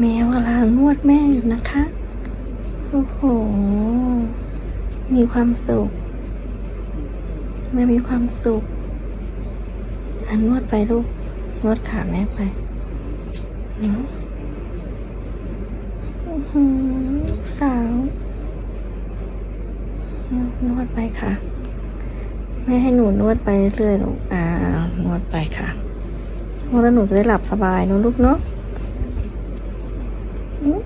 แมวกำลังนวดแม่อยู่นะคะ โอ้โห มีความสุขแม่มีความสุขอันนวดไปลูก นวดขาแม่ไปเนาะอือหือลูกสาว นวดไปค่ะ แม่ให้หนูนวดไปเรื่อยๆลูกอ่านวดไปค่ะนวดแล้วหนูจะได้หลับสบายนอะลูกเนาะอืม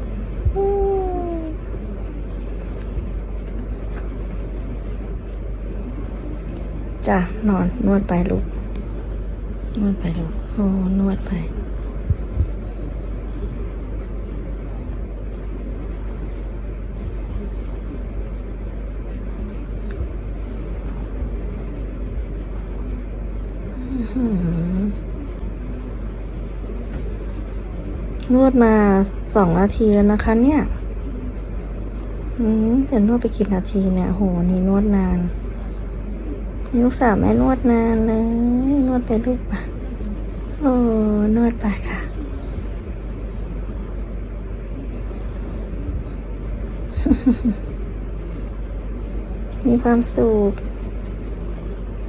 อืม จ้ะนอนนวดไปลูกนวดไปลูกโอ้นวดไปนวดมาสองนาทีแล้วนะคะ เนี่ย อืมจะนวดไปกี่นาทีเนี่ย โห นี่นวดนาน ลูกสาวแม่นวดนานเลยนวดไปลูกปะโอ้นวดไปค่ะ มีความสุข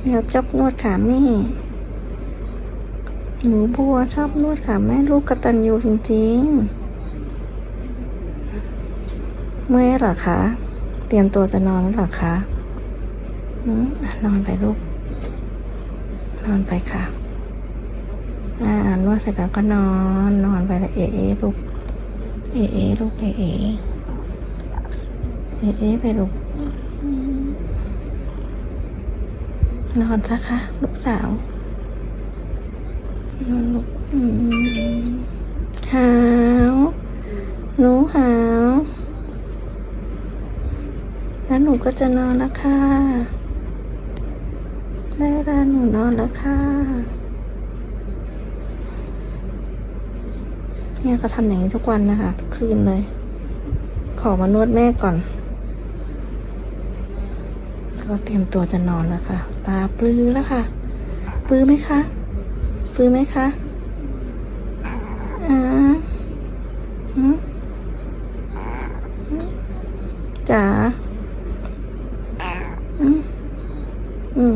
เดี๋ยวจอบนวดขาแม่หนูบัวชอบนวดขาแม่ลูกกระตันยูจริงๆ เมื่อหรอคะ เตรียมตัวจะนอนแล้วหรอคะ นอนไปลูก นอนไปค่ะ อ่านวดเสร็จแล้วก็นอน นอนไปล้วเอะเอลูก เอเอลูกเอเอเอเอไปลูก นอนซะค่ะ ลูกสาวนอนลูกหาวหนูหาวแล้วหนูก็จะนอนแล้วค่ะ ได้เวลาหนูนอนแล้วค่ะ เนี่ยก็ทำอย่างนี้ทุกวันนะคะทุกคืนเลย ขอมานวดแม่ก่อนแล้วก็เตรียมตัวจะนอนแล้วค่ะ ตาปลือแล้วค่ะ ปลือไหมคะปลือไหมคะอ่าหืมหืมจ๋าอืมอืม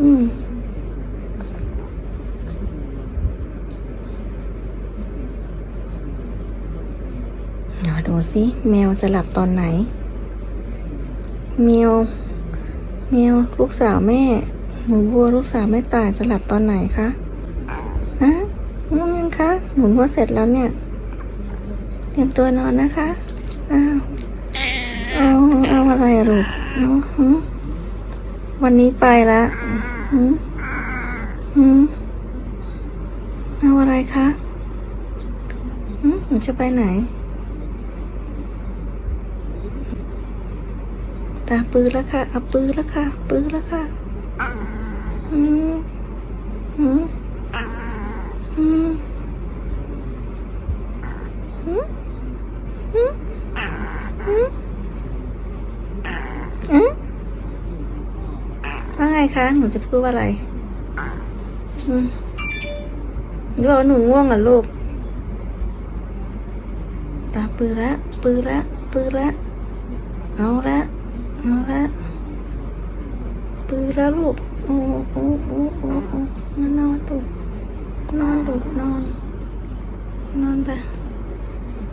อืม เดูสิแมวจะหลับตอนไหน แมว แมวลูกสาวแม่ หนูบัวลูกสาวแม่ตายจะหลับตอนไหนคะฮะง่วงยังคะหนูบัวเสร็จแล้วเนี่ย เตรียมตัวนอนนะคะอ้าวเอาเอาอะไรลูกเอาหืมวันนี้ไปละหืมหืมเอาอะไรคะหืมหนูจะไปไหน ตาปื้อแล้วค่ะเอาปื้อแล้วค่ะ ปื้อแล้วค่ะอืมอืมอืมอืมอืมอืมอืมว่าไงคะ หนูจะพูดว่าอะไร อืมหนูบอกว่าหนูง่วงเหรอะลูก ตาปื้อล้วปื้อล้วปื้อล้วเอาละ เอาละปื้อแล้วลูกโอ้โอ้โอ้โอ้โอ้นอนลูกนอนลูกนอน นอนไป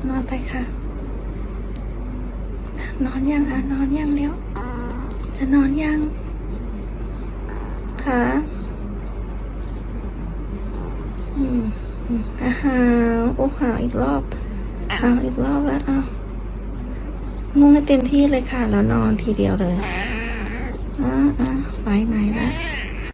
นอนไปค่ะ นอนยังอะนอนยังแล้ว จะนอนยังค่ะอืมอืมอาหาโอ้หาอีกรอบหาวอีกรอบแล้วอ้าว งงให้เต็มที่เลยค่ะ แล้วนอนทีเดียวเลยอ่าอ่าไปไหนแล้ว